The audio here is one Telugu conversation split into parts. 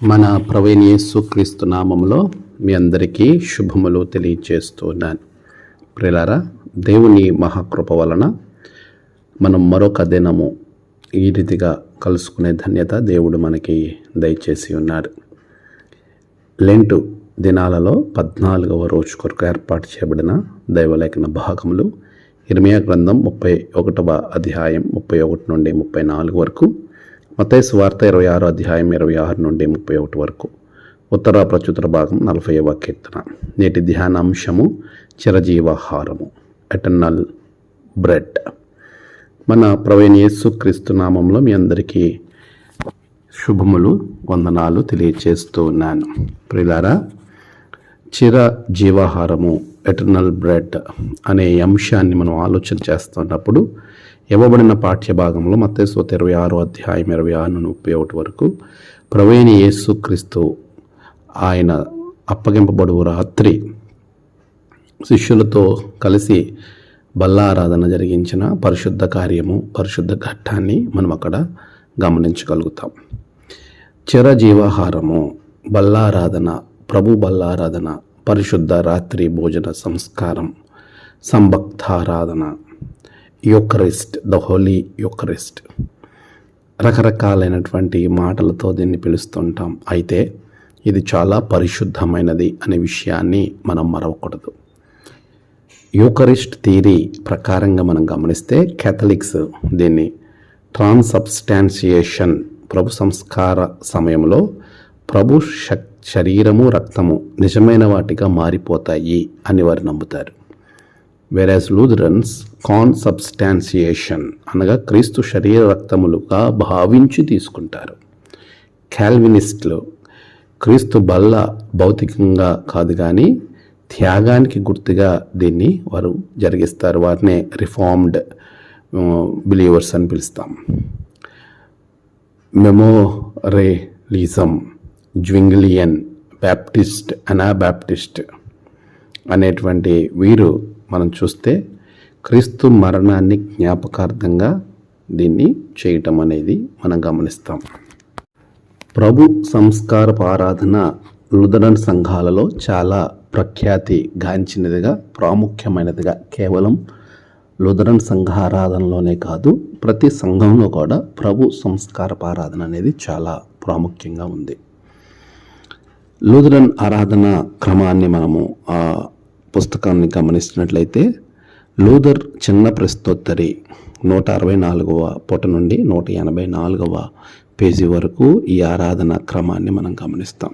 మన ప్రవీణ్ యేసుక్రీస్తు నామంలో మీ అందరికీ శుభములు తెలియచేస్తున్నాను. ప్రిలారా దేవుని మహాకృప వలన మనం మరొక దినము ఈ రీతిగా కలుసుకునే ధన్యత దేవుడు మనకి దయచేసి ఉన్నాడు లెంటు దినాలలో పద్నాలుగవ రోజు కొరకు ఏర్పాటు చేయబడిన దైవలేఖన భాగములు ఇర్మియా గ్రంథం ముప్పై ఒకటవ అధ్యాయం ముప్పై ఒకటి నుండి ముప్పై నాలుగు వరకు మతేసు వార్త ఇరవై ఆరు అధ్యాయం ఇరవై ఆరు నుండి ముప్పై ఒకటి వరకు. ఉత్తర ప్రచుతర భాగం నలభైవ కీర్తన. నేటి ధ్యానాంశము చిరజీవహారము. ఎటర్నల్ బ్రెడ్ మన ప్రవీణ్ యేసుక్రీస్తు నామంలో మీ అందరికీ శుభములు వందనాలు తెలియచేస్తూ ఉన్నాను. ప్రిలారా చిర జీవాహారము ఎటర్నల్ బ్రెడ్ అనే అంశాన్ని మనం ఆలోచన చేస్తున్నప్పుడు ఇవ్వబడిన పాఠ్య భాగంలో ఇరవై ఆరో అధ్యాయం ఇరవై ఆరు నుండి ముప్పై ఒకటి వరకు ప్రవేణి యేసుక్రీస్తు ఆయన అప్పగింపబడు రాత్రి శిష్యులతో కలిసి బల్లారాధన జరిగించిన పరిశుద్ధ కార్యము పరిశుద్ధ ఘట్టాన్ని మనం అక్కడ గమనించగలుగుతాం. చిరజీవాహారము బల్లారాధన ప్రభు బల్లారాధన పరిశుద్ధ రాత్రి భోజన సంస్కారం సంభక్తారాధన యూకరిస్ట్ ద హోలీ యోకరిస్ట్. రకరకాలైనటువంటి మాటలతో దీన్ని పిలుస్తుంటాం. అయితే ఇది చాలా పరిశుద్ధమైనది అనే విషయాన్ని మనం మరవకూడదు. యూకరిస్ట్ థీరీ ప్రకారంగా మనం గమనిస్తే కేథలిక్స్ దీన్ని ట్రాన్సబ్స్టాన్సియేషన్ ప్రభు సంస్కార సమయంలో ప్రభు శక్ శరీరము రక్తము నిజమైన వాటిగా మారిపోతాయి అని వారు నమ్ముతారు. వెరాజ్ లూథరన్స్ కాన్సబ్స్టాన్సియేషన్ అనగా క్రీస్తు శరీర రక్తములుగా భావించి తీసుకుంటారు. క్యాల్వినిస్టులు క్రీస్తు బల్ల భౌతికంగా కాదు కానీ త్యాగానికి గుర్తుగా దీన్ని వారు జరిగిస్తారు. వారినే రిఫార్మ్డ్ బిలీవర్స్ అని పిలుస్తాం. మెమోరేలిజం జ్వింగ్లియన్ బ్యాప్టిస్ట్ అనాబ్యాప్టిస్ట్ అనేటువంటి వీరు మనం చూస్తే క్రీస్తు మరణాన్ని జ్ఞాపకార్థంగా దీన్ని చేయటం అనేది మనం గమనిస్తాం. ప్రభు సంస్కారపు ఆరాధన లుదరన్ సంఘాలలో చాలా ప్రఖ్యాతి గాంచినదిగా ప్రాముఖ్యమైనదిగా కేవలం లుదరన్ సంఘ ఆరాధనలోనే కాదు ప్రతి సంఘంలో కూడా ప్రభు సంస్కారపు ఆరాధన అనేది చాలా ప్రాముఖ్యంగా ఉంది. లూథరన్ ఆరాధన క్రమాన్ని మనము పుస్తకాన్ని గమనిస్తున్నట్లయితే లూథర్ చిన్న ప్రశ్నోత్తరి నూట అరవై నాలుగవ పూట నుండి నూట ఎనభై నాలుగవ పేజీ వరకు ఈ ఆరాధన క్రమాన్ని మనం గమనిస్తాం.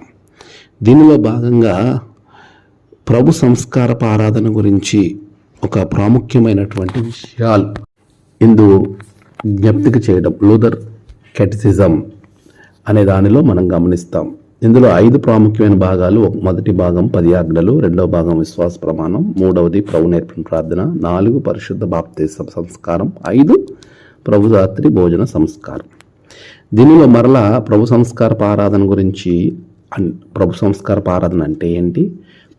దీనిలో భాగంగా ప్రభు సంస్కారపు ఆరాధన గురించి ఒక ప్రాముఖ్యమైనటువంటి విషయాలు ఇందు జ్ఞప్తికి చేయడం లూథర్ కెటిసిజం అనే దానిలో మనం గమనిస్తాం. ఇందులో ఐదు ప్రాముఖ్యమైన భాగాలు మొదటి భాగం పది ఆజ్ఞలు రెండవ భాగం విశ్వాస ప్రమాణం మూడవది ప్రభు నేర్పిన ప్రార్థన నాలుగు పరిశుద్ధ బాప్తీస సంస్కారం ఐదు ప్రభుదాత్రి భోజన సంస్కారం. దీనిలో మరలా ప్రభు సంస్కార ఆరాధన గురించి ప్రభు సంస్కార ఆరాధన అంటే ఏంటి?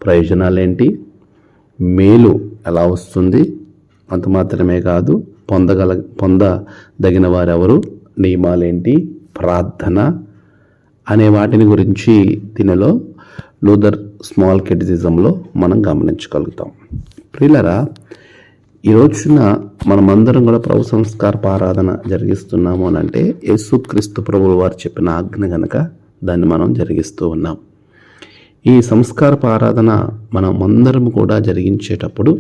ప్రయోజనాలు ఏంటి మేలు ఎలా వస్తుంది? అంత మాత్రమే కాదు పొందగల పొందదగిన వారెవరు? నియమాలేంటి? ప్రార్థన అనే వాటిని గురించి దీనిలో లూథర్ స్మాల్ కెటిసిజంలో మనం గమనించగలుగుతాం. ప్రియులరా ఈ రోజున మనమందరం కూడా ప్రభు సంస్కార ఆరాధన జరిగిస్తున్నాము అని అంటే యేసుక్రీస్తు ప్రభువు వారు చెప్పిన ఆజ్ఞ గనక దాన్ని మనం జరిగిస్తూ ఉన్నాం. ఈ సంస్కార ఆరాధన మనం అందరం కూడా జరిగించేటప్పుడు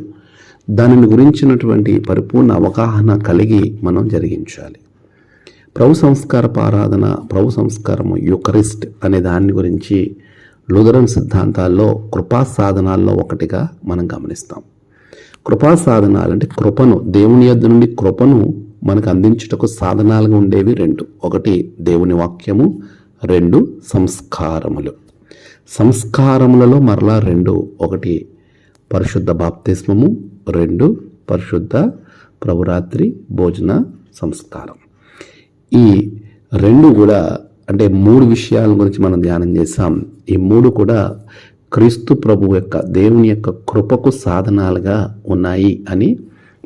దానిని గురించినటువంటి పరిపూర్ణ అవగాహన కలిగి మనం జరిగించాలి. ప్రభు సంస్కారపు ఆరాధన ప్రభు సంస్కారము యుకరిస్ట్ అనే దాని గురించి లూథరన్ సిద్ధాంతాల్లో కృపా సాధనాల్లో ఒకటిగా మనం గమనిస్తాం. కృపా సాధనాలు అంటే కృపను దేవుని యొద్ నుండి కృపను మనకు అందించుటకు సాధనాలుగా ఉండేవి రెండు. ఒకటి దేవుని వాక్యము రెండు సంస్కారములు. సంస్కారములలో మరలా రెండు. ఒకటి పరిశుద్ధ బాప్తిస్మము రెండు పరిశుద్ధ ప్రభురాత్రి భోజన సంస్కారం. ఈ రెండు కూడా అంటే మూడు విషయాల గురించి మనం ధ్యానం చేసాం ఈ మూడు కూడా క్రీస్తు ప్రభు యొక్క దేవుని యొక్క కృపకు సాధనాలుగా ఉన్నాయి అని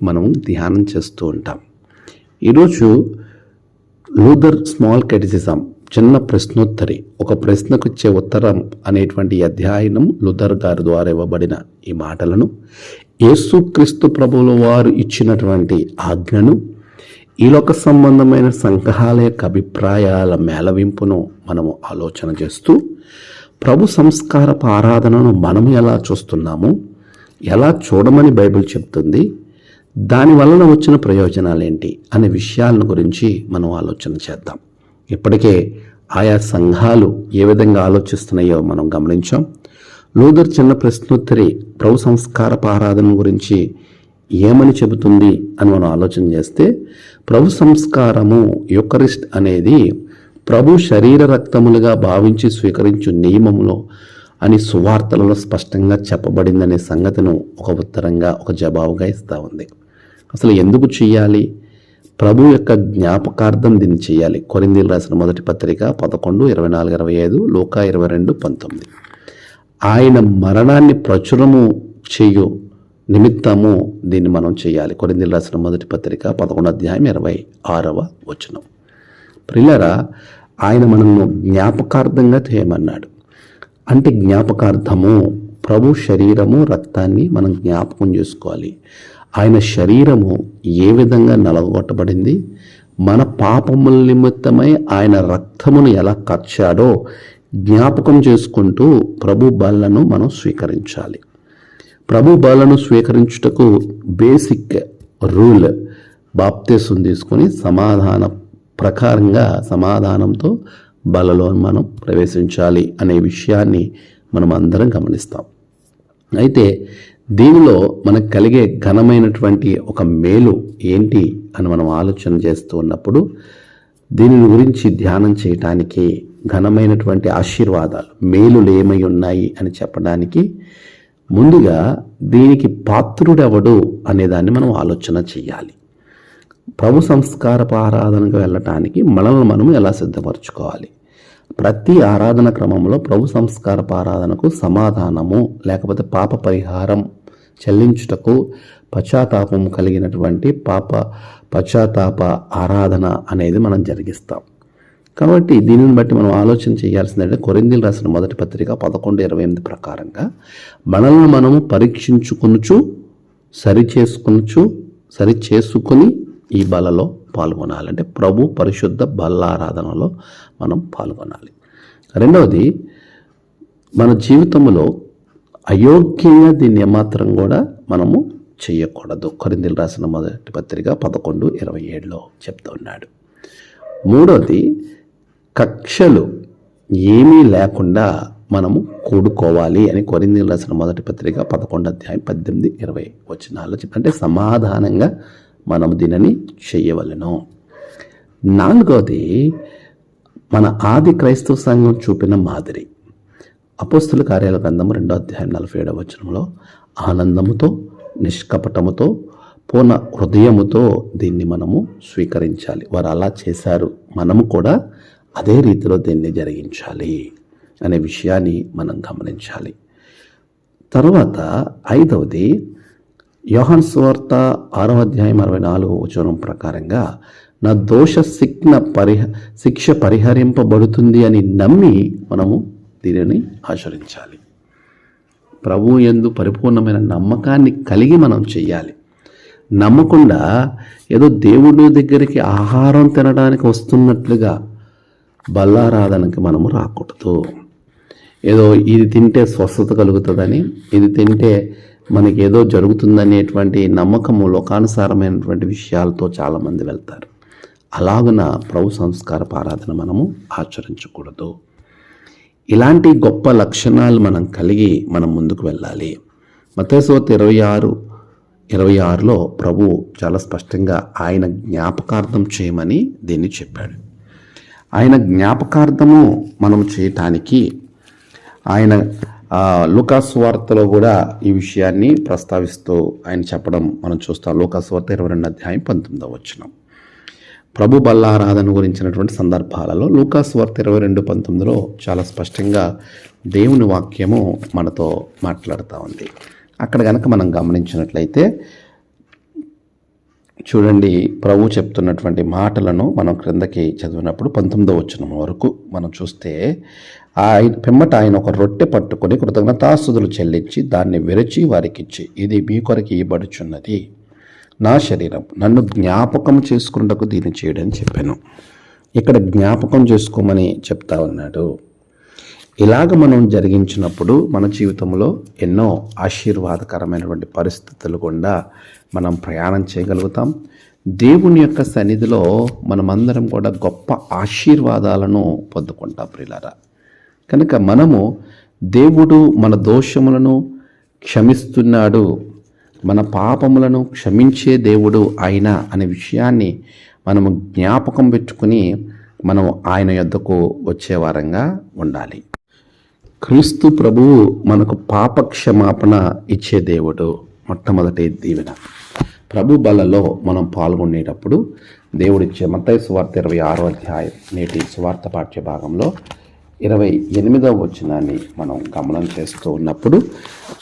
మనం ధ్యానం చేస్తూ ఉంటాం. ఈరోజు లూథర్ స్మాల్ కెటిసిజం చిన్న ప్రశ్నోత్తరి ఒక ప్రశ్నకు ఇచ్చే ఉత్తరం అనేటువంటి అధ్యయనం లుథర్ గారి ద్వారా ఇవ్వబడిన ఈ మాటలను యేసుక్రీస్తు ప్రభువుల వారు ఇచ్చినటువంటి ఆజ్ఞను ఈలోక సంబంధమైన సంగ్రహాల యొక్క అభిప్రాయాల మేళవింపును మనము ఆలోచన చేస్తూ ప్రభు సంస్కారపు ఆరాధనను మనం ఎలా చూస్తున్నాము ఎలా చూడమని బైబిల్ చెప్తుంది దాని వలన వచ్చిన ప్రయోజనాలు ఏంటి అనే విషయాలను గురించి మనం ఆలోచన చేద్దాం. ఇప్పటికే ఆయా సంఘాలు ఏ విధంగా ఆలోచిస్తున్నాయో మనం గమనించాం. లూథర్ చిన్న ప్రశ్నోత్తరి ప్రభు సంస్కారపు ఆరాధన గురించి ఏమని చెబుతుంది అని మనం ఆలోచన చేస్తే ప్రభు సంస్కారము యుకరిస్ట్ అనేది ప్రభు శరీర రక్తములుగా భావించి స్వీకరించు నియమములో అని సువార్తలలో స్పష్టంగా చెప్పబడిందనే సంగతిను ఒక ఉత్తరంగా ఒక జవాబుగా ఇస్తూ ఉంది. అసలు ఎందుకు చేయాలి ప్రభు యొక్క జ్ఞాపకార్థం దీన్ని చేయాలి కొరిందీలు రాసిన మొదటి పత్రిక పదకొండు ఇరవై నాలుగు ఇరవై ఐదు లోకా ఇరవై రెండు పంతొమ్మిది. ఆయన మరణాన్ని ప్రచురము చేయు నిమిత్తము దీన్ని మనం చేయాలి. కొన్ని రాసిన మొదటి పత్రిక పదకొండు అధ్యాయం ఇరవై ఆరవ వచనం. ప్రిల్లరా ఆయన మనల్ని జ్ఞాపకార్థంగా చేయమన్నాడు. అంటే జ్ఞాపకార్థము ప్రభు శరీరము రక్తాన్ని మనం జ్ఞాపకం చేసుకోవాలి. ఆయన శరీరము ఏ విధంగా నలగొట్టబడింది మన పాపముల నిమిత్తమై ఆయన రక్తమును ఎలా కచ్చాడో జ్ఞాపకం చేసుకుంటూ ప్రభు బలను మనం స్వీకరించాలి. ప్రభు బలను స్వీకరించుటకు బేసిక్ రూల్ బాప్తేసం తీసుకొని సమాధాన ప్రకారంగా సమాధానంతో బలలో మనం ప్రవేశించాలి అనే విషయాన్ని మనం అందరం గమనిస్తాం. అయితే దీనిలో మనకు కలిగే ఘనమైనటువంటి ఒక మేలు ఏంటి అని మనం ఆలోచన చేస్తూ ఉన్నప్పుడు దీనిని గురించి ధ్యానం చేయటానికి ఘనమైనటువంటి ఆశీర్వాదాలు మేలులు ఏమై ఉన్నాయి అని చెప్పడానికి ముందుగా దీనికి పాత్రుడెవడు అనేదాన్ని మనం ఆలోచన చేయాలి ప్రభు సంస్కార ఆరాధనకు వెళ్ళటానికి మనల్ని మనం ఎలా సిద్ధపరచుకోవాలి? ప్రతి ఆరాధన క్రమంలో ప్రభు సంస్కార ఆరాధనకు సమాధానము లేకపోతే పాప పరిహారం చెల్లించుటకు పశ్చాత్తాపం కలిగినటువంటి పాప పశ్చాత్తాప ఆరాధన అనేది మనం జరిగిస్తాం. కాబట్టి దీనిని బట్టి మనం ఆలోచన చేయాల్సిందంటే కొరిందీలు రాసిన మొదటి పత్రిక పదకొండు ఇరవై ఎనిమిది ప్రకారంగా మనల్ని మనము పరీక్షించుకొనుచు సరి చేసుకొనుచు సరి చేసుకొని ఈ బలలో పాల్గొనాలి. అంటే ప్రభు పరిశుద్ధ బలారాధనలో మనం పాల్గొనాలి. రెండవది మన జీవితంలో అయోగ్యంగా దీన్ని ఏమాత్రం కూడా మనము చేయకూడదు. కొరిందీలు రాసిన మొదటి పత్రిక పదకొండు ఇరవై ఏడులో చెప్తున్నాడు మూడవది కక్షలు ఏమీ లేకుండా మనము కూడుకోవాలి అని కొరిందీలు రాసిన మొదటి పత్రిక పదకొండు అధ్యాయం పద్దెనిమిది ఇరవై వచనాల్లో అంటే సమాధానంగా మనం దీనిని చెయ్యవలను నాలుగవది మన ఆది క్రైస్తవ సంఘం చూపిన మాదిరి. అపోస్తుల కార్యాల గ్రంథం రెండో అధ్యాయం నలభై ఏడవ వచనంలో ఆనందముతో నిష్కపటముతో పూర్ణ హృదయముతో దీన్ని మనము స్వీకరించాలి. వారు అలా చేశారు. మనము కూడా అదే రీతిలో దీన్ని జరిగించాలి అనే విషయాన్ని మనం గమనించాలి. తర్వాత ఐదవది యోహన్ సువార్త ఆరవ అధ్యాయం అరవై నాలుగు వచనం ప్రకారంగా నా దోష శిక్షణ పరిహ శిక్ష పరిహరింపబడుతుంది అని నమ్మి మనము దీనిని ఆచరించాలి. ప్రభు ఎందు పరిపూర్ణమైన నమ్మకాన్ని కలిగి మనం చెయ్యాలి. నమ్మకుండా ఏదో దేవుడి దగ్గరికి ఆహారం తినడానికి వస్తున్నట్లుగా బల్లారాధనకి మనము రాకూడదు. ఏదో ఇది తింటే స్వస్థత కలుగుతుందని ఇది తింటే మనకి ఏదో జరుగుతుందనేటువంటి నమ్మకము లోకానుసారమైనటువంటి విషయాలతో చాలామంది వెళ్తారు. అలాగున ప్రభు సంస్కార ఆరాధన మనము ఆచరించకూడదు. ఇలాంటి గొప్ప లక్షణాలు మనం కలిగి మనం ముందుకు వెళ్ళాలి. మతేశ్వత ఇరవై ఆరు ఇరవై ఆరులో ప్రభు చాలా స్పష్టంగా ఆయన జ్ఞాపకార్థం చేయమని దీన్ని చెప్పాడు. ఆయన జ్ఞాపకార్థము మనం చేయటానికి ఆయన లుకాస్ వార్తలో కూడా ఈ విషయాన్ని ప్రస్తావిస్తూ ఆయన చెప్పడం మనం చూస్తాం. లుకాస్ వార్త ఇరవై రెండు అధ్యాయం పంతొమ్మిదవ వచ్చిన ప్రభు బల్లారాధన గురించినటువంటి సందర్భాలలో లూకాస్ వార్త ఇరవై రెండు పంతొమ్మిదిలో చాలా స్పష్టంగా దేవుని వాక్యము మనతో మాట్లాడుతూ ఉంది. అక్కడ కనుక మనం గమనించినట్లయితే చూడండి ప్రభు చెప్తున్నటువంటి మాటలను మనం క్రిందకి చదివినప్పుడు పంతొమ్మిదో వచ్చిన వరకు మనం చూస్తే ఆయన పిమ్మట ఆయన ఒక రొట్టె పట్టుకొని కృతజ్ఞతాస్తుతులు చెల్లించి దాన్ని విరచి వారికిచ్చి ఇది మీ కొరకు ఇవ్వబడుచున్నది. నా శరీరం నన్ను జ్ఞాపకం చేసుకున్నకు దీన్ని చేయడని చెప్పాను. ఇక్కడ జ్ఞాపకం చేసుకోమని చెప్తా ఉన్నాడు. ఇలాగ మనం జరిగించినప్పుడు మన జీవితంలో ఎన్నో ఆశీర్వాదకరమైనటువంటి పరిస్థితులు గుండా మనం ప్రయాణం చేయగలుగుతాం. దేవుని యొక్క సన్నిధిలో మనమందరం కూడా గొప్ప ఆశీర్వాదాలను పొందుకుంటాం ప్రిలారా కనుక మనము దేవుడు మన దోషములను క్షమిస్తున్నాడు మన పాపములను క్షమించే దేవుడు ఆయన అనే విషయాన్ని మనము జ్ఞాపకం పెట్టుకుని మనం ఆయన యొద్దకు వచ్చే వారంగా ఉండాలి. క్రీస్తు ప్రభువు మనకు పాప క్షమాపణ ఇచ్చే దేవుడు మొట్టమొదటి దీవెన. ప్రభు బలలో మనం పాల్గొనేటప్పుడు దేవుడిచ్చే మత్తయి సువార్త ఇరవై ఆరో అధ్యాయం నేటి సువార్త పాఠ్య భాగంలో ఇరవై ఎనిమిదవ వచనాన్ని మనం గమనం చేస్తూ ఉన్నప్పుడు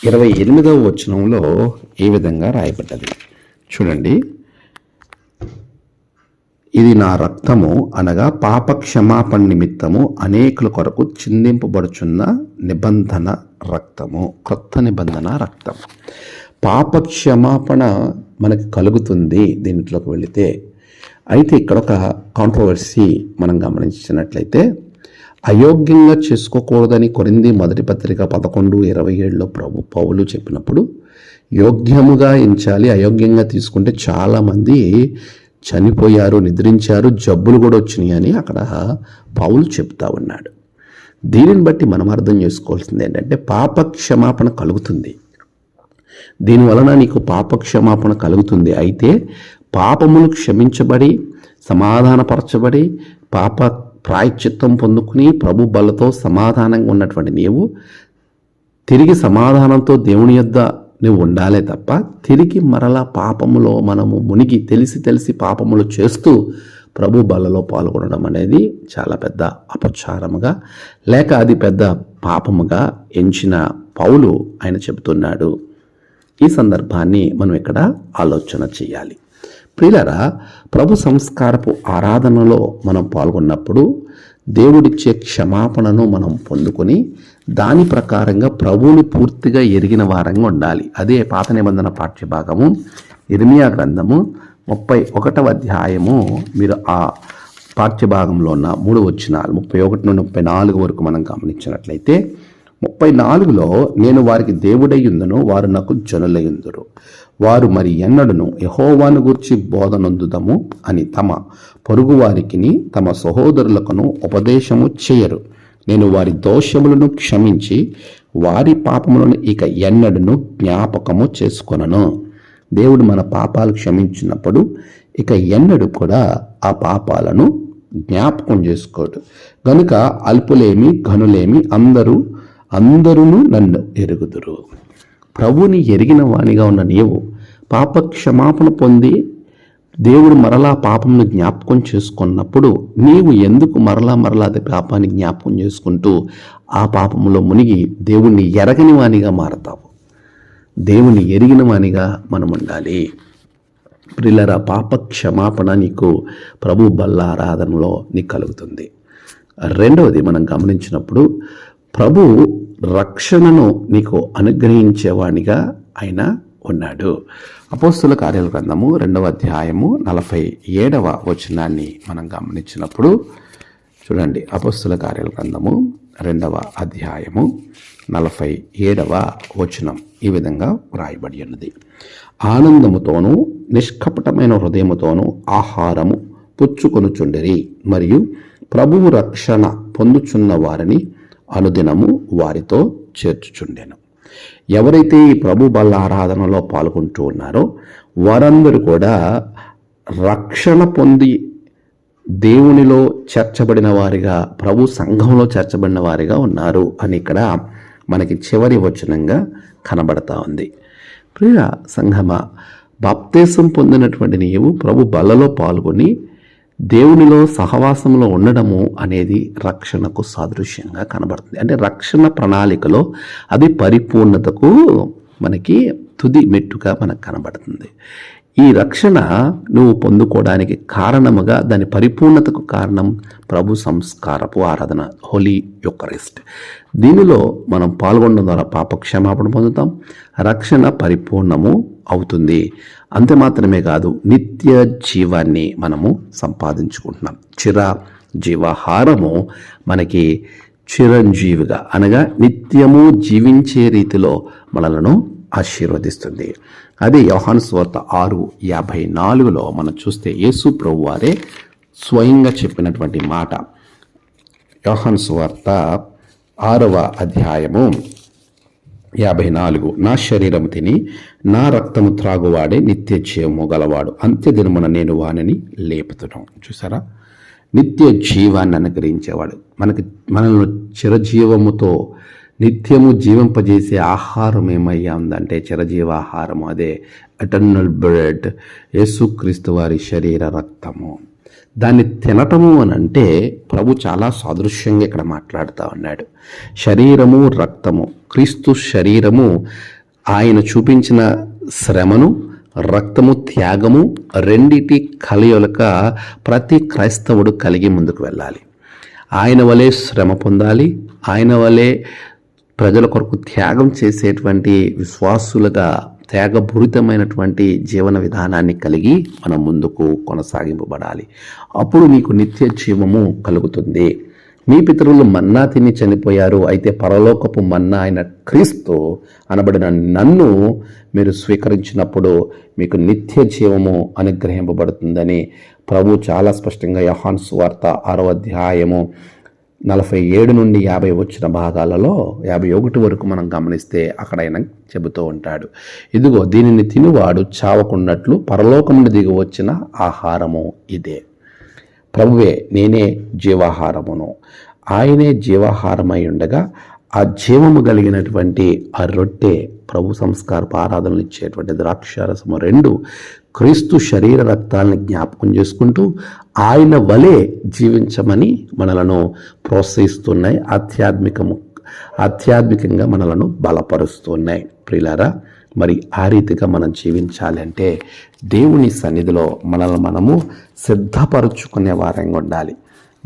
ఇరవై ఎనిమిదవ వచనంలో ఏ విధంగా రాయబడ్డది? చూడండి. ఇది నా రక్తము అనగా పాప క్షమాపణ నిమిత్తము అనేకుల కొరకు చిందింపబడుచున్న నిబంధన రక్తము క్రొత్త నిబంధన రక్తం. పాప క్షమాపణ మనకి కలుగుతుంది దీంట్లోకి వెళితే. అయితే ఇక్కడ ఒక కాంట్రవర్సీ మనం గమనించినట్లయితే అయోగ్యంగా చేసుకోకూడదని కొరింది మొదటి పత్రిక పదకొండు ఇరవై ఏడులో ప్రభు పౌలు చెప్పినప్పుడు యోగ్యముగా ఎంచాలి అయోగ్యంగా తీసుకుంటే చాలామంది చనిపోయారు నిద్రించారు జబ్బులు కూడా వచ్చినాయి అని అక్కడ పౌలు చెప్తా ఉన్నాడు. దీనిని బట్టి మనం అర్థం చేసుకోవాల్సింది ఏంటంటే పాప క్షమాపణ కలుగుతుంది దీనివలన నీకు పాప క్షమాపణ కలుగుతుంది. అయితే పాపములు క్షమించబడి సమాధానపరచబడి పాప ప్రాయశ్చిత్తం పొందుకుని ప్రభు బలతో సమాధానంగా ఉన్నటువంటి నీవు తిరిగి సమాధానంతో దేవుని యొద్ద నువ్వు ఉండాలే తప్ప తిరిగి మరలా పాపములో మనము మునిగి తెలిసి తెలిసి పాపములు చేస్తూ ప్రభు బలలో పాల్గొనడం అనేది చాలా పెద్ద అపచారముగా లేక అది పెద్ద పాపముగా ఎంచిన పౌలు ఆయన చెబుతున్నాడు. ఈ సందర్భాన్ని మనం ఇక్కడ ఆలోచన చేయాలి. ప్రియులరా ప్రభు సంస్కారపు ఆరాధనలో మనం పాల్గొన్నప్పుడు దేవుడిచ్చే క్షమాపణను మనం పొందుకొని దాని ప్రకారంగా ప్రభువుని పూర్తిగా ఎరిగిన వారంగా ఉండాలి. అదే పాత నిబంధన పాఠ్యభాగము ఇర్మియా గ్రంథము ముప్పై ఒకటవ అధ్యాయము. మీరు ఆ పాఠ్యభాగంలో ఉన్న మూడు వచ్చినాలు ముప్పై ఒకటి నుండి ముప్పై నాలుగు వరకు మనం గమనించినట్లయితే ముప్పై నాలుగులో నేను వారికి దేవుడయ్యుందును వారు నాకు జనులయ్యుందురు. వారు మరి ఎన్నడను? యహోవాను గూర్చి బోధనొందుదము అని తమ పొరుగువారికిని తమ సహోదరులకును ఉపదేశము చేయరు. నేను వారి దోషములను క్షమించి వారి పాపములను ఇక ఎన్నడను జ్ఞాపకము చేసుకొనను. దేవుడు మన పాపాలు క్షమించినప్పుడు ఇక ఎన్నడు కూడా ఆ పాపాలను జ్ఞాపకం చేసుకోడు. గనుక అల్పులేమి ఘనులేమి అందరూ అందరూ నన్ను ఎరుగుదురు. ప్రభుని ఎరిగిన వాణిగా ఉన్న నీవు పాప క్షమాపణ పొంది దేవుడు మరలా పాపంను జ్ఞాపకం చేసుకున్నప్పుడు నీవు ఎందుకు మరలా మరలా పాపాన్ని జ్ఞాపకం చేసుకుంటూ ఆ పాపంలో మునిగి దేవుణ్ణి ఎరగని వానిగా మారతావు? దేవుని ఎరిగిన వానిగా మనం ఉండాలి ప్రిల్లర పాప క్షమాపణ నీకు ప్రభు బల్ల ఆరాధనలో నీకు కలుగుతుంది. రెండవది మనం గమనించినప్పుడు ప్రభు రక్షణను నీకు అనుగ్రహించేవాణిగా ఆయన ఉన్నాడు అపోస్తుల కార్యాల గ్రంథము రెండవ అధ్యాయము నలభై ఏడవ వచనాన్ని మనం గమనించినప్పుడు చూడండి అపోస్తుల కార్యాల గ్రంథము రెండవ అధ్యాయము నలభై ఏడవ వచనం ఈ విధంగా వ్రాయబడి ఉన్నది. ఆనందముతోనూ నిష్కపటమైన హృదయముతోనూ ఆహారము పుచ్చుకొనుచుండిరి మరియు ప్రభువు రక్షణ పొందుచున్న వారిని అనుదినము వారితో చేర్చుచుండెను. ఎవరైతే ఈ ప్రభు బల్ల ఆరాధనలో పాల్గొంటూ ఉన్నారో వారందరూ కూడా రక్షణ పొంది దేవునిలో చేర్చబడిన వారిగా ప్రభు సంఘంలో చేర్చబడిన వారిగా ఉన్నారు అని ఇక్కడ మనకి చివరి వచనంగా కనబడతా ఉంది. ప్రియ సంఘమా బాప్తేశం పొందినటువంటి నీవు ప్రభు బలలో పాల్గొని దేవునిలో సహవాసంలో ఉండడము అనేది రక్షణకు సాదృశ్యంగా కనబడుతుంది. అంటే రక్షణ ప్రణాళికలో అది పరిపూర్ణతకు మనకి తుది మెట్టుగా మనకు కనబడుతుంది. ఈ రక్షణ నువ్వు పొందుకోవడానికి కారణముగా దాని పరిపూర్ణతకు కారణం ప్రభు సంస్కారపు ఆరాధన హోలీ యొక్క రెస్ట్ దీనిలో మనం పాల్గొనడం ద్వారా పాప క్షమాపణ పొందుతాం రక్షణ పరిపూర్ణము అవుతుంది. అంతే మాత్రమే కాదు నిత్య జీవాన్ని మనము సంపాదించుకుంటున్నాం. చిర జీవాహారము మనకి చిరంజీవిగా అనగా నిత్యము జీవించే రీతిలో మనలను ఆశీర్వదిస్తుంది. అదే యోహాను స్వార్త ఆరు యాభై నాలుగులో మనం చూస్తే యేసు ప్రభు వారే స్వయంగా చెప్పినటువంటి మాట. యోహాను స్వార్త ఆరవ అధ్యాయము యాభై నాలుగు. నా శరీరము తిని నా రక్తము త్రాగువాడే నిత్య జీవము గలవాడు. అంత్యదినమున నేను వానిని లేపుతున్నాం చూసారా? నిత్య జీవాన్ని అనుగ్రహించేవాడు. మనకి మనల్ని చిరజీవముతో నిత్యము జీవింపజేసే ఆహారం ఏమయ్యా ఉందంటే చిరజీవాహారము. అదే ఎటర్నల్ బ్రెడ్ యేసుక్రీస్తు వారి శరీర రక్తము. దాన్ని తినటము అని అంటే ప్రభు చాలా సాదృశ్యంగా ఇక్కడ మాట్లాడుతూ ఉన్నాడు. శరీరము రక్తము. క్రీస్తు శరీరము ఆయన చూపించిన శ్రమను రక్తము త్యాగము రెండిటి కలయొలక ప్రతి క్రైస్తవుడు కలిగి ముందుకు వెళ్ళాలి. ఆయన వలె శ్రమ పొందాలి. ఆయన వలె ప్రజల కొరకు త్యాగం చేసేటువంటి విశ్వాసులుగా త్యాగపూరితమైనటువంటి జీవన విధానాన్ని కలిగి మనం ముందుకు కొనసాగింపబడాలి. అప్పుడు మీకు నిత్య జీవము కలుగుతుంది. మీ పితరులు మన్నా తిని చనిపోయారు. అయితే పరలోకపు మన్నా అయిన క్రీస్తు అనబడిన నన్ను మీరు స్వీకరించినప్పుడు మీకు నిత్య జీవము అనుగ్రహింపబడుతుందని ప్రభు చాలా స్పష్టంగా యహాన్ సువార్త ఆరో అధ్యాయము నలభై ఏడు నుండి యాభై వచ్చిన భాగాలలో యాభై ఒకటి వరకు మనం గమనిస్తే అక్కడ ఆయన చెబుతూ ఉంటాడు. ఇదిగో దీనిని తినివాడు చావకున్నట్లు పరలోకం నుండి దిగి వచ్చిన ఆహారము ఇదే. ప్రభువే నేనే జీవాహారమును. ఆయనే జీవాహారమై ఉండగా ఆ జీవము కలిగినటువంటి ఆ రొట్టె ప్రభు సంస్కారపు ఆరాధనలు ఇచ్చేటువంటి ద్రాక్షారసము రెండు క్రీస్తు శరీర రక్తాలను జ్ఞాపకం చేసుకుంటూ ఆయన వలె జీవించమని మనలను ప్రోత్సహిస్తున్నాయి ఆధ్యాత్మికము ఆధ్యాత్మికంగా మనలను బలపరుస్తున్నాయి. ప్రిలారా మరి ఆ రీతిగా మనం జీవించాలంటే దేవుని సన్నిధిలో మనల్ని మనము సిద్ధపరుచుకునే వారంగా ఉండాలి.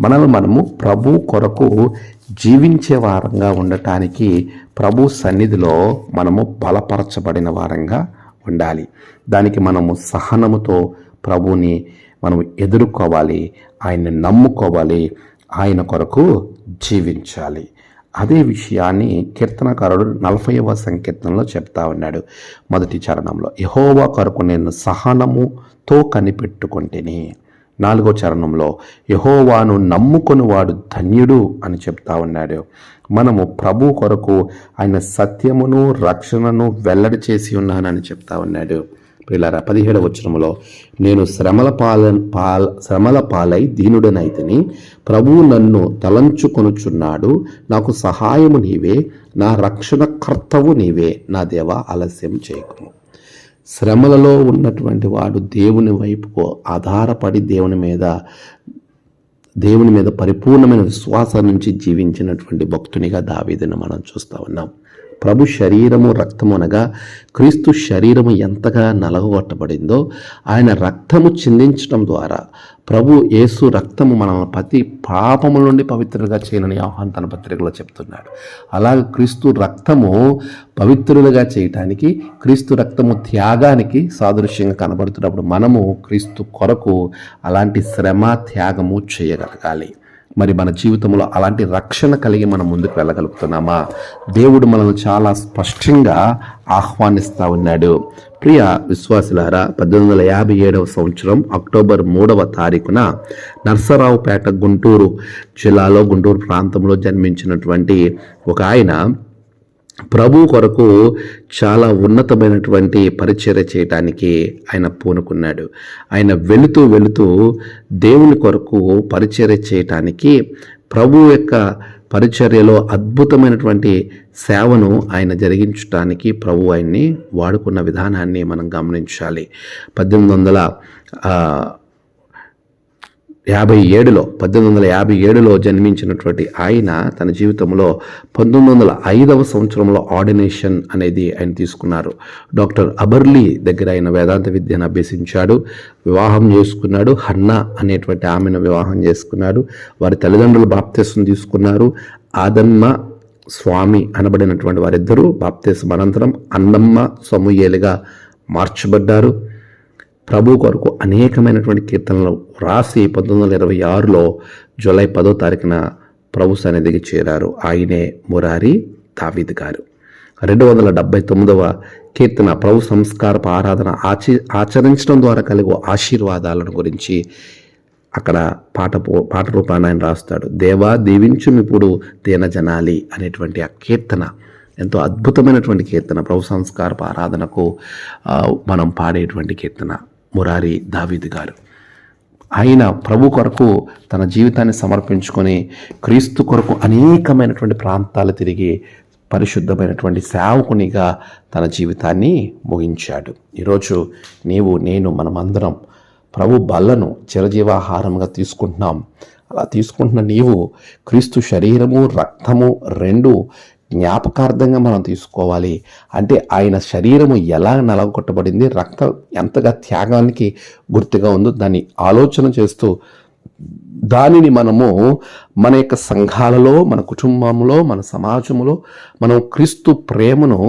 మనల్ని మనము ప్రభు కొరకు జీవించే వారంగా ఉండటానికి ప్రభు సన్నిధిలో మనము బలపరచబడిన వారంగా ఉండాలి. దానికి మనము సహనముతో ప్రభువుని మనం ఎదుర్కోవాలి. ఆయన్ని నమ్ముకోవాలి. ఆయన కొరకు జీవించాలి. అదే విషయాన్ని కీర్తనకారుడు నలభైవ సంకీర్తనలో చెప్తా ఉన్నాడు. మొదటి చరణంలో యహోవా కొరకు నేను సహనముతో కనిపెట్టుకుంటేనే. నాలుగో చరణంలో యహోవాను నమ్ముకొని వాడు ధన్యుడు అని చెప్తా ఉన్నాడు. మనము ప్రభు కొరకు ఆయన సత్యమును రక్షణను వెల్లడి చేసి ఉన్నానని చెప్తా ఉన్నాడు. పిల్లరా పదిహేడవ వచనంలో నేను శ్రమల పాల పాల శ్రమల పాలై దీనుడనైతిని ప్రభువు నన్ను తలంచుకొనుచున్నాడు. నాకు సహాయము నీవే నా రక్షణ కర్తవు నీవే నా దేవ ఆలస్యం చేయకుము. శ్రమలలో ఉన్నటువంటి వాడు దేవుని వైపుకు ఆధారపడి దేవుని మీద దేవుని మీద పరిపూర్ణమైన విశ్వాసం నుంచి జీవించినటువంటి భక్తునిగా దావీదును మనం చూస్తూ ఉన్నాం. ప్రభు శరీరము రక్తము అనగా క్రీస్తు శరీరము ఎంతగా నలగొట్టబడిందో ఆయన రక్తము చిందించడం ద్వారా ప్రభు యేసు రక్తము మన ప్రతి పాపము నుండి పవిత్రులుగా చేయనని ఆహ్వాన్ తన పత్రికలో చెప్తున్నాడు. అలాగే క్రీస్తు రక్తము పవిత్రులుగా చేయటానికి క్రీస్తు రక్తము త్యాగానికి సాదృశ్యంగా కనబడుతున్నప్పుడు మనము క్రీస్తు కొరకు అలాంటి శ్రమ త్యాగము చేయగలగాలి. మరి మన జీవితంలో అలాంటి రక్షణ కలిగి మనం ముందుకు వెళ్ళగలుగుతున్నామా? దేవుడు మనల్ని చాలా స్పష్టంగా ఆహ్వానిస్తూ ఉన్నాడు. ప్రియ విశ్వాసులారా పద్దెనిమిది వందల యాభై ఏడవ సంవత్సరం అక్టోబర్ మూడవ తారీఖున నర్సరావుపేట గుంటూరు జిల్లాలో గుంటూరు ప్రాంతంలో జన్మించినటువంటి ఒక ఆయన ప్రభు కొరకు చాలా ఉన్నతమైనటువంటి పరిచర్య చేయటానికి ఆయన పూనుకున్నాడు. ఆయన వెళుతూ వెళుతూ దేవుని కొరకు పరిచర్య చేయటానికి ప్రభు యొక్క పరిచర్యలో అద్భుతమైనటువంటి సేవను ఆయన జరిగించడానికి ప్రభు ఆయన్ని వాడుకున్న విధానాన్ని మనం గమనించాలి. పద్దెనిమిది వందల యాభై ఏడులో పద్దెనిమిది వందల యాభై ఏడులో జన్మించినటువంటి ఆయన తన జీవితంలో పంతొమ్మిది వందల ఐదవ సంవత్సరంలో ఆర్డినేషన్ అనేది ఆయన తీసుకున్నారు. డాక్టర్ అబర్లీ దగ్గర ఆయన వేదాంత విద్యను అభ్యసించాడు వివాహం చేసుకున్నాడు హన్నా అనేటువంటి ఆమెను వివాహం చేసుకున్నాడు వారి తల్లిదండ్రులు బాప్తీసం తీసుకున్నారు ఆదమ్మ స్వామి అనబడినటువంటి వారిద్దరూ బాప్తీసం అనంతరం అన్నమ్మ సమూయేలుగా మార్చబడ్డారు. ప్రభు కొరకు అనేకమైనటువంటి కీర్తనలు రాసి పంతొమ్మిది వందల ఇరవై ఆరులో జూలై పదో తారీఖున ప్రభు సన్నిధికి చేరారు. ఆయనే మురారి దావిద్ గారు. రెండు వందల డెబ్బై తొమ్మిదవ కీర్తన ప్రభు సంస్కారపు ఆరాధన ఆచి ఆచరించడం ద్వారా కలిగే ఆశీర్వాదాలను గురించి అక్కడ పాట పాట రూపాన్ని ఆయన రాస్తాడు. దేవా దీవించుమి ఇప్పుడు దీన జనాలి అనేటువంటి ఆ కీర్తన ఎంతో అద్భుతమైనటువంటి కీర్తన. ప్రభు సంస్కారపు ఆరాధనకు మనం పాడేటువంటి కీర్తన. మురారి దావీద్ గారు. ఆయన ప్రభు కొరకు తన జీవితాన్ని సమర్పించుకొని క్రీస్తు కొరకు అనేకమైనటువంటి ప్రాంతాలు తిరిగి పరిశుద్ధమైనటువంటి సేవకునిగా తన జీవితాన్ని ముగించాడు. ఈరోజు నీవు నేను మనమందరం ప్రభు బల్లను చిరజీవాహారంగా తీసుకుంటున్నాం. అలా తీసుకుంటున్న నీవు క్రీస్తు శరీరము రక్తము రెండు జ్ఞాపకార్థంగా మనం తీసుకోవాలి. అంటే ఆయన శరీరము ఎలా నలగొట్టబడింది రక్తం ఎంతగా త్యాగానికి గుర్తుగా ఉందో దాన్ని ఆలోచన చేస్తూ దానిని మనము మన యొక్క సంఘాలలో మన కుటుంబంలో మన సమాజంలో మనం క్రీస్తు ప్రేమను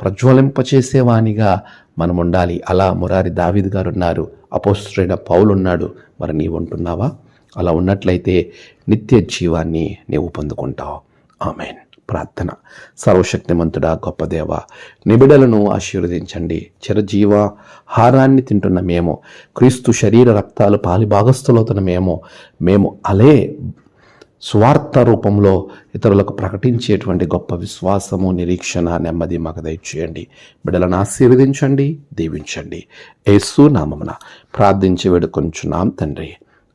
ప్రజ్వలింపచేసేవానిగా మనం ఉండాలి. అలా మురారి దావిద్ గారు ఉన్నారు. అపోస్తుడైన పౌలున్నాడు మరి నీవు ఉంటున్నావా? అలా ఉన్నట్లయితే నిత్య జీవాన్ని నీవు పొందుకుంటావు. ఆమెన్. ప్రార్థన. సర్వశక్తిమంతుడా గొప్ప దేవ నిబిడలను ఆశీర్వదించండి. చిరజీవ హారాన్ని తింటున్న మేము క్రీస్తు శరీర రక్తాలు పాలి భాగస్థులవుతున్న మేము మేము అలే స్వార్థ రూపంలో ఇతరులకు ప్రకటించేటువంటి గొప్ప విశ్వాసము నిరీక్షణ నెమ్మది మాకు దయచేయండి. బిడ్డలను ఆశీర్వదించండి దీవించండి. యేసు నామమున ప్రార్థించి వేడుకొంచున్నాం తండ్రి.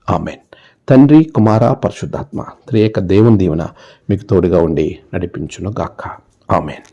ఆమెన్. తండ్రి కుమార పరిశుద్ధాత్మ త్రియేక దేవుని దీవెన మీకు తోడుగా ఉండి నడిపించును గాక ఆమెన్.